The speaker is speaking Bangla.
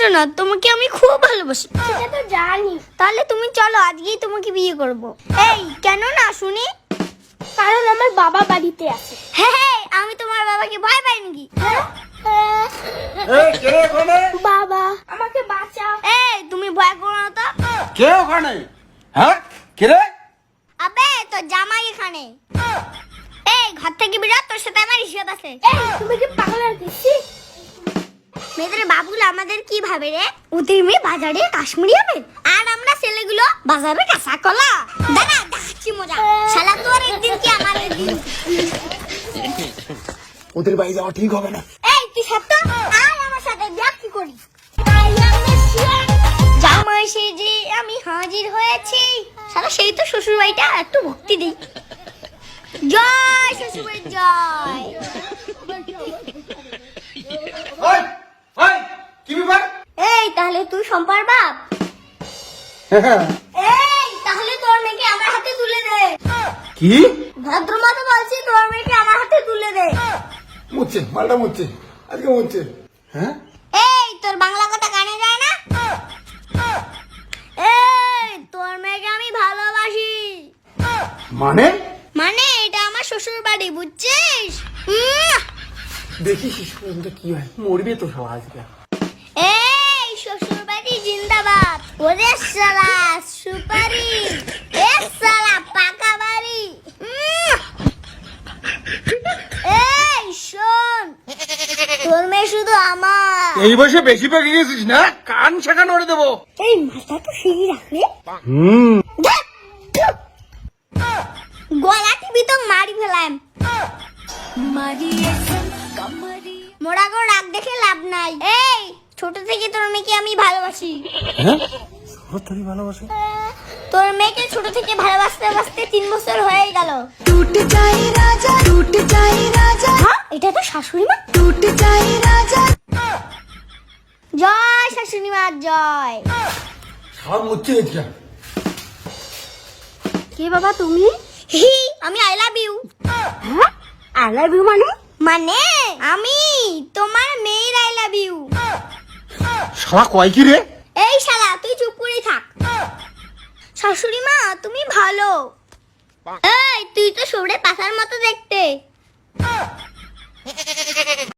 বোঝো না তোমাকে আমি খুব ভালোবাসি। সেটা তো জানি। তাহলে তুমি চলো আজকেই তোমাকে বিয়ে করব। এই কেন না শুনি? কারণ আমার বাবা বাড়িতে আছে। হ্যাঁ হ্যাঁ আমি তোমার বাবাকে ভয় পাই নাকি? হ্যাঁ? এই কে ওখানে? বাবা আমাকে বাঁচাও। এই তুমি ভয় করো না তো। কে ওখানে? হ্যাঁ কে রে? আবে তো জামাই এখানে। এই ঘর থেকে বিরাট তোর সাথে আমার ইস্যুত আছে। এই তুমি কি পাগল মেয়েদের বাবুল আমাদের কি ভাবে রে? ওদের মেয়ে বাজারে কাশ্মীরি হবে আর আমরা ছেলেগুলো বাজারে কাঁচা কলা। দাঁড়া দেখাচ্ছি মজা। শালা তোর একদিন কি আমার একদিন? ওদের বাড়ি যাওয়া ঠিক হবে না। এই তুই সত্য আয় আমার সাথে কি করি। জামাই সেজে আমি হাজির হয়েছি। শালা সেই তো শ্বশুর বাড়িটা একটু ভক্তি দিই। জয় শ্বশুর জয় ওই ওই কি ব্যাপার এই তাহলে তুই সম্পার বাপ? এই তাহলে তোর মেয়েকে আমার হাতে তুলে দে। কি? ভদ্রমতো বলছি তোর মেয়েকে আমার হাতে তুলে দে। মুচ্ছে মালটা মুচ্ছে আজকে মুচ্ছে হ্যাঁ? এই তোর বাংলা কথা কানে যায় না? এই তোর মেয়েকে আমি ভালোবাসি। মানে? মানে এটা আমার শ্বশুর বাড়ি বুঝছিস দেখি পর্যন্ত কি হয়? মরবে তো সব আজকে। ওরে সালা সুপারি। এ সালা পাকা বাড়ি। এই শোন। তোর মেয়ে শুধু আমার। এই বয়সে বেশি পেকে গেছিস না? কান দেবো। এই মাথা তো সিঁড়ি রাখলে। হুম। গলা টিপি তো মারি ফেলাম। মোরা গো রাগ দেখে লাভ নাই। এই ছোট থেকে তোর মেয়েকে আমি ভালোবাসি। হ্যাঁ? ছোট থেকে ভালোবাসি? তোর মেয়েকে ছোট থেকে ভালোবাসতে বাসতে তিন বছর হয়ে গেল। যাই রাজা যাই রাজা। হ্যাঁ? এটা তো শাশুড়ি মা? যাই রাজা। জয় শাশুড়ি মা জয়। সব মুচ্ছে গেছে। কে বাবা তুমি? হি আমি আই লাভ ইউ। হ্যাঁ? আই লাভ ইউ মানে? মানে? আমি। শালা কয় কি রে? এই শালা, তুই চুপ করে থাক। শাশুড়ি মা, তুমি ভালো। এই, তুই তো সবরে পাতার মতো দেখতে।